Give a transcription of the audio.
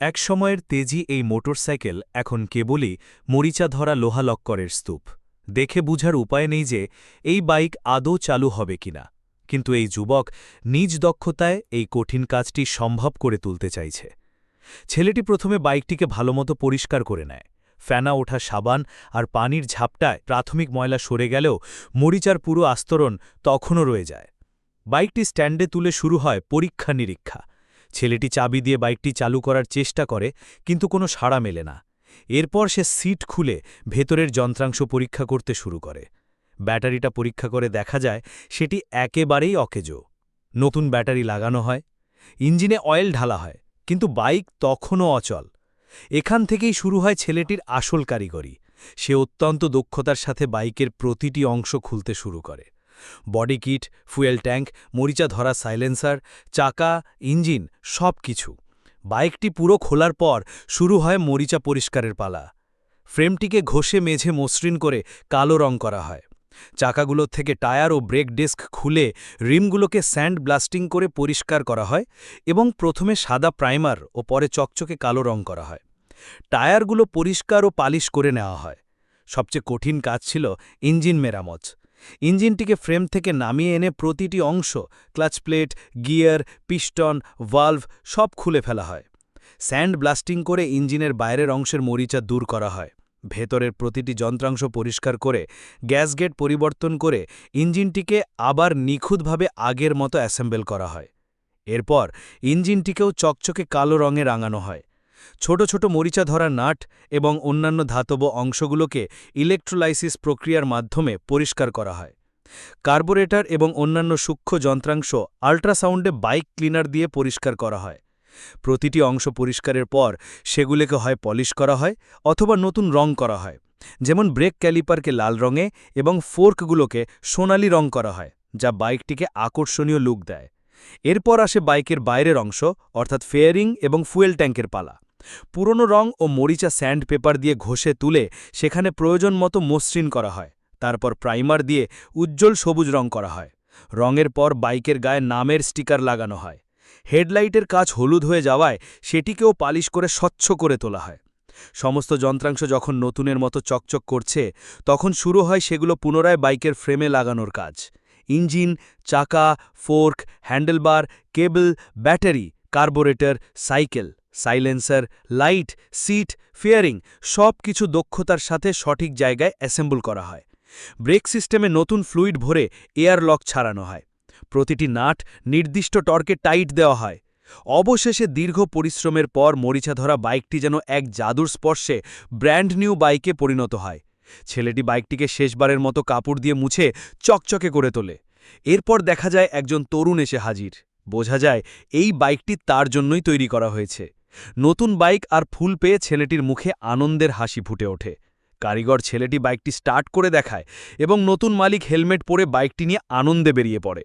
এক সময়ের তেজি এই মোটরসাইকেল এখন কেবলই মরিচা ধরা লোহালক্করের স্তূপ। দেখে বুঝার উপায় নেই যে এই বাইক আদৌ চালু হবে কিনা। কিন্তু এই যুবক নিজ দক্ষতায় এই কঠিন কাজটি সম্ভব করে তুলতে চাইছে। ছেলেটি প্রথমে বাইকটিকে ভালোমতো পরিষ্কার করে নেয়। ফ্যানা ওঠা সাবান আর পানির ঝাপটায় প্রাথমিক ময়লা সরে গেলেও মরিচার পুরো আস্তরণ তখনও রয়ে যায়। বাইকটি স্ট্যান্ডে তুলে শুরু হয় পরীক্ষা নিরীক্ষা ছেলেটি চাবি দিয়ে বাইকটি চালু করার চেষ্টা করে, কিন্তু কোনো সাড়া মেলে না। এরপর সে সিট খুলে ভেতরের যন্ত্রাংশ পরীক্ষা করতে শুরু করে। ব্যাটারিটা পরীক্ষা করে দেখা যায় সেটি একেবারেই অকেজো। নতুন ব্যাটারি লাগানো হয়, ইঞ্জিনে অয়েল ঢালা হয়, কিন্তু বাইক তখনও অচল। এখান থেকেই শুরু হয় ছেলেটির আসল কারিগরি। সে অত্যন্ত দক্ষতার সাথে বাইকের প্রতিটি অংশ খুলতে শুরু করে। বডি কিট, ফুয়েল ট্যাঙ্ক, মরিচা ধরা সাইলেন্সার, চাকা, ইঞ্জিন সব কিছু বাইকটি পুরো খোলার পর শুরু হয় মরিচা পরিষ্কারের পালা। ফ্রেমটিকে ঘষে মেঝে মসৃণ করে কালো রং করা হয়। চাকাগুলোর থেকে টায়ার ও ব্রেক ডিস্ক খুলে রিমগুলোকে স্যান্ড ব্লাস্টিং করে পরিষ্কার করা হয় এবং প্রথমে সাদা প্রাইমার ও পরে চকচকে কালো রং করা হয়। টায়ারগুলো পরিষ্কার ও পালিশ করে নেওয়া হয়। সবচেয়ে কঠিন কাজ ছিল ইঞ্জিন মেরামত। ইঞ্জিনটিকে ফ্রেম থেকে নামিয়ে এনে প্রতিটি অংশ, clutch plate, gear, piston, valve সব খুলে ফেলা হয়। স্যান্ড ব্লাস্টিং করে ইঞ্জিনের বাইরের অংশের মরিচা দূর করা হয়। ভেতরের প্রতিটি যন্ত্রাংশ পরিষ্কার করে, গ্যাস গেট পরিবর্তন করে ইঞ্জিনটিকে আবার নিখুঁতভাবে আগের মতো অ্যাসেম্বল করা হয়। এরপর ইঞ্জিনটিকেও চকচকে কালো রঙে রাঙানো হয়। ছোট ছোট মরিচা ধরা নাট এবং অন্যান্য ধাতব অংশগুলোকে ইলেকট্রোলাইসিস প্রক্রিয়ার মাধ্যমে পরিষ্কার করা হয়। কার্বোরেটর এবং অন্যান্য সূক্ষ্ম যন্ত্রাংশ আল্ট্রাসাউন্ডে বাইক ক্লিনার দিয়ে পরিষ্কার করা হয়। প্রতিটি অংশ পরিষ্কারের পর সেগুলোকে হয় পলিশ করা হয় অথবা নতুন রং করা হয়, যেমন ব্রেক ক্যালিপারকে লাল রঙে এবং ফোর্কগুলোকে সোনালি রং করা হয়, যা বাইকটিকে আকর্ষণীয় লুক দেয়। এরপর আসে বাইকের বাইরের অংশ, অর্থাৎ ফেয়ারিং এবং ফুয়েল ট্যাঙ্কের পালা। পুরনো রং ও মরিচা স্যান্ড পেপার দিয়ে ঘষে তুলে সেখানে প্রয়োজন মতো মসৃণ করা হয়। তারপর প্রাইমার দিয়ে উজ্জ্বল সবুজ রং করা হয়। রঙের পর বাইকের গায়ে নামের স্টিকার লাগানো হয়। হেডলাইটের কাজ হলুদ হয়ে যাওয়ায় সেটিকেও পালিশ করে স্বচ্ছ করে তোলা হয়। সমস্ত যন্ত্রাংশ যখন নতুনের মতো চকচক করছে, তখন শুরু হয় সেগুলো পুনরায় বাইকের ফ্রেমে লাগানোর কাজ। ইঞ্জিন, চাকা, fork, handlebar, cable, battery, carburettor, cycle. Silencer, light, seat, fairing সব কিছু দক্ষতার সাথে সঠিক জায়গায় অ্যাসেম্বল করা হয়। ব্রেক সিস্টেমে নতুন ফ্লুইড ভরে এয়ার লক ছাড়ানো হয়। প্রতিটি নাট নির্দিষ্ট টর্কে টাইট দেওয়া হয়। অবশেষে দীর্ঘ পরিশ্রমের পর মরিচা ধরা বাইকটি যেন এক জাদুর স্পর্শে ব্র্যান্ড নিউ বাইকে পরিণত হয়। ছেলেটি বাইকটিকে শেষবারের মতো কাপড় দিয়ে মুছে চকচকে করে তোলে। এরপর দেখা যায় একজন তরুণ এসে হাজির। বোঝা যায় এই বাইকটি তার জন্যই তৈরি করা হয়েছে। নতুন বাইক আর ফুল পেয়ে ছেলেটির মুখে আনন্দের হাসি ফুটে ওঠে। কারিগর ছেলেটি বাইকটি স্টার্ট করে দেখায় এবং নতুন মালিক হেলমেট পরে বাইকটি নিয়ে আনন্দে বেরিয়ে পড়ে।